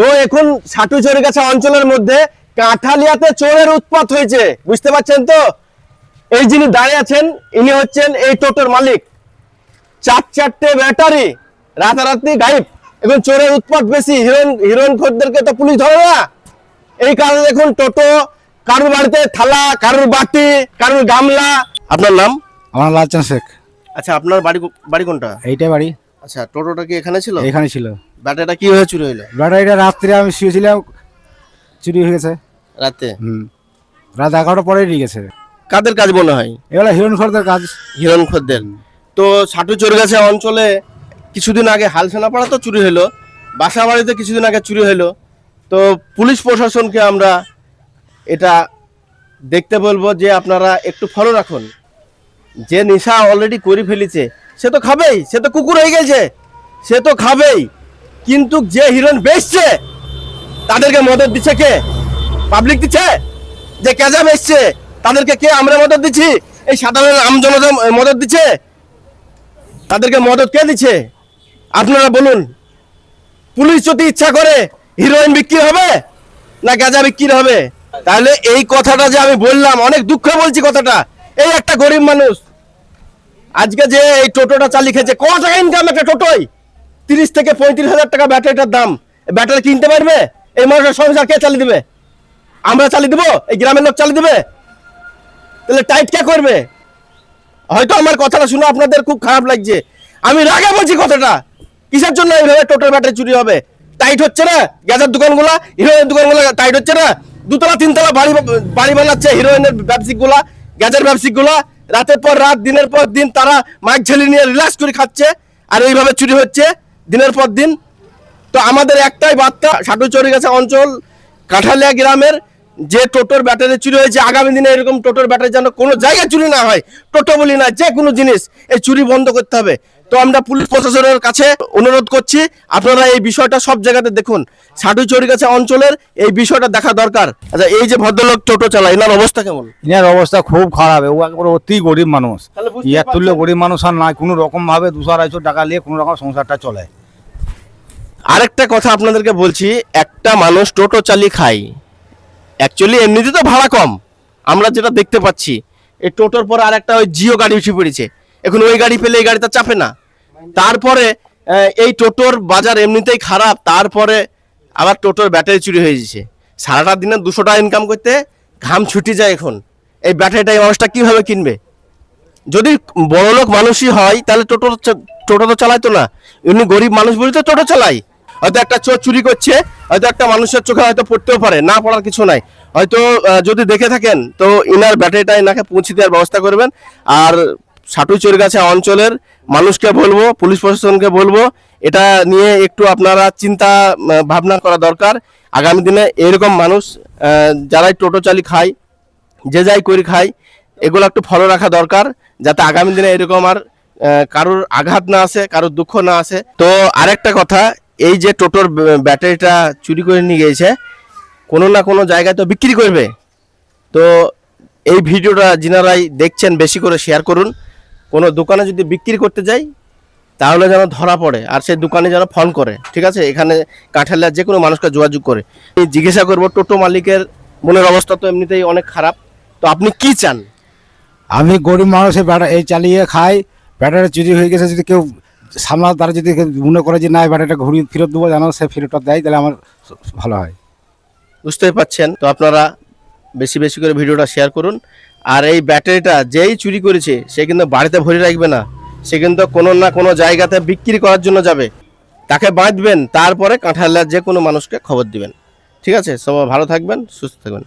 তো এখন সাটুচড়ি গাছা অঞ্চলের মধ্যে কাঁঠালিয়াতে চোরের উৎপাত হয়েছে। বুঝতে পারছেন তো? এই যিনি দাঁড়িয়ে আছেন ইনি হচ্ছেন এই টোটোর মালিক। চার চারটে ব্যাটারি রাতারাতি গায়েব এবং চোরের উৎপাত বেশি। হিরোইন হিরোইন খোরদেরকে তো পুলিশ ধরে না? এই কারণে দেখুন টোটো কারোর বাড়িতে থালা কারোর বাটি কারোর গামলা। আপনার নাম? আমার লালচান শেখ। আচ্ছা আপনার বাড়ি বাড়ি কোনটা? এইটাই বাড়ি। আচ্ছা টোটোটা কি এখানে ছিল? এখানে ছিল। ব্যাটারিটা কীভাবে চুরি হইল? ব্যাটারিটা রাত্রে আমি শুয়েছিলাম চুরি হয়ে গেছে। রাতে? হুম। রাত এগারোটা পরে নিয়ে গেছে। কাদের কাজ মনে হয়? এগুলো হিরণ খরদের কাজ। হিরণ খদ্দের তো সাটু চোরগাছা অঞ্চলে কিছুদিন আগে হালসেনাপাড়া তো চুরি হলো বাসা বাড়িতে কিছুদিন আগে চুরি হলো তো পুলিশ প্রশাসনকে আমরা এটা দেখতে বলব যে আপনারা একটু ফলো রাখুন। যে নেশা অলরেডি করে ফেলেছে সে তো খাবেই, সে তো কুকুর হয়ে গেছে, সে তো খাবেই। কিন্তু যে হিরোইন বেচছে, তাদেরকে মদত দিচ্ছে কে? পাবলিক দিচ্ছে? যে কেজা বেচছে তাদেরকে কে আমরা মদত দিচ্ছি? এই সাধারণ আমজনতা মদত দিচ্ছে? তাদেরকে মদত কে দিচ্ছে? আপনারা বলুন, পুলিশ যদি ইচ্ছা করে হিরোইন বিক্রি হবে না গাঁজা বিক্রি হবে? তাহলে এই কথাটা যে আমি বললাম, অনেক দুঃখ বলছি কথাটা। এই একটা গরিব মানুষ আজকে যে এই টোটোটা চালিয়ে খেয়েছে ক টাকা ইনকাম একটা টোটোই? তিরিশ থেকে পঁয়ত্রিশ হাজার টাকা ব্যাটারিটার দাম। ব্যাটারি কিনতে পারবে? এই মানুষের সংসার কে চালিয়ে দেবে? আমরা চালিয়ে দেবো? এই গ্রামের লোক চালিয়ে দেবে? তাহলে টাইট কে করবে? হয়তো আমার কথাটা শুনে আপনাদের খুব খারাপ লাগছে। আমি রাগে বলছি কথাটা। কিসের জন্য এইভাবে টোটাল ব্যাটারি চুরি হবে? টাইট হচ্ছে না? গ্যাসের দোকানগুলা হিরোইনের দোকানগুলো টাইট হচ্ছে না? দুতলা, তিনতলা বাড়ি বাড়ি বানাচ্ছে হিরোইনের ব্যবসায়িকগুলা, গ্যাসের ব্যবসায়িকগুলা। রাতের পর রাত, দিনের পর দিন তারা মাইক ঝেলি নিয়ে রিল্যাক্স করে খাচ্ছে, আর এইভাবে চুরি হচ্ছে দিনের পর দিন। তো আমাদের একটাই বার্তা সাটুচড়ি গেছে অঞ্চল, কাঁঠালিয়া গ্রামের যে টোটোর ব্যাটারি চুরি হয়েছে আগামী দিনে এরকম টোটোর ব্যাটারি যেন কোনো জায়গায় চুরি না হয় টোটো বলি না যে কোনো জিনিস এই চুরি বন্ধ করতে হবে। তো আমরা পুলিশ প্রশাসনের কাছে অনুরোধ করছি আপনারা এই বিষয়টা সব জায়গাতে দেখুন। সাটুচড়ি গেছে অঞ্চলের এই বিষয়টা দেখা দরকার। আচ্ছা এই যে ভদ্রলোক টোটো চালায় এনার অবস্থা কেমন? ইনার অবস্থা খুব খারাপ ও একবার অতি গরিব মানুষ। ইয়ার তুল্য গরিব মানুষ আর নাই কোনো রকম ভাবে দুশো আড়াইশো টাকা নিয়ে কোনো রকম সংসারটা চলে। আরেকটা কথা আপনাদেরকে বলছি একটা মানুষ টোটো চালিয়ে খায় অ্যাকচুয়ালি এমনিতে তো ভাড়া কম। আমরা যেটা দেখতে পাচ্ছি, এই টোটোর পর আর একটা ওই জিও গাড়ি উঠে পড়েছে। এখন ওই গাড়ি পেলে এই গাড়িটা চাপে না। তারপরে এই টোটোর বাজার এমনিতেই খারাপ, তারপরে আবার টোটোর ব্যাটারি চুরি হয়ে যাচ্ছে সারাটা দিনে দুশো টাকা ইনকাম করতে ঘাম ছুটি যায় এখন। এই ব্যাটারিটা এই মানুষটা কীভাবে কিনবে? যদি বড়লোক মানুষই হয়, তাহলে টোটো টোটো তো চালাইতো না। এমনি গরিব মানুষ বলে তো টোটো চালাই। হয়তো একটা চোর চুরি করছে, হয়তো একটা মানুষের চোখে হয়তো পড়তেও পারে, না পড়ার কিছু নাই। হয়তো যদি দেখে থাকেন, তো ইনার ব্যাটারিটা এনাকে পৌঁছে দেওয়ার ব্যবস্থা করবেন। আর সাটুচুর গাছে অঞ্চলের মানুষকে বলব, পুলিশ প্রশাসনকে বলব, এটা নিয়ে একটু আপনারা চিন্তা ভাবনা করা দরকার। আগামী দিনে এরকম মানুষ যারাই টোটো চালি খায়, যে যাই করে খায়, এগুলো একটু ফলো রাখা দরকার, যাতে আগামী দিনে এরকম আর কারোর আঘাত না আসে, কারোর দুঃখ না আসে। তো আরেকটা কথা এই যে টোটোর ব্যাটারিটা চুরি করে নিয়ে গিয়েছে, কোনো না কোনো জায়গায় তো বিক্রি করবে। তো এই ভিডিওটা যিনারাই দেখছেন, বেশি করে শেয়ার করুন। কোনো দোকানে যদি বিক্রি করতে যাই, তাহলে যেন ধরা পড়ে, আর সেই দোকানে যেন ফোন করে, ঠিক আছে? এখানে কাঁঠালিয়া যে কোনো মানুষকে যোগাযোগ করে। জিজ্ঞাসা করব, টোটো মালিকের মনের অবস্থা তো এমনিতেই অনেক খারাপ। তো আপনি কি চান? আমি গরিব মানুষের ব্যাটা, এই চালিয়ে খাই ব্যাটারি চুরি হয়ে গেছে, যদি কেউ সামলা তারা যদি মনে করে যে না এই ব্যাটারিটা ঘুরিয়ে ফেরত দেবো, যেন সে ফেরতটা দেয়, তাহলে আমার ভালো হয়। বুঝতেই পাচ্ছেন? তো আপনারা বেশি বেশি করে ভিডিওটা শেয়ার করুন। আর এই ব্যাটারিটা যেই চুরি করেছে, সে কিন্তু বাড়িতে ভরে রাখবে না। সে কিন্তু কোনো না কোনো জায়গাতে বিক্রি করার জন্য যাবে। তাকে বাঁধবেন, তারপরে কাঁঠালার যে কোনো মানুষকে খবর দিবেন। ঠিক আছে? সবাই ভালো থাকবেন, সুস্থ থাকবেন।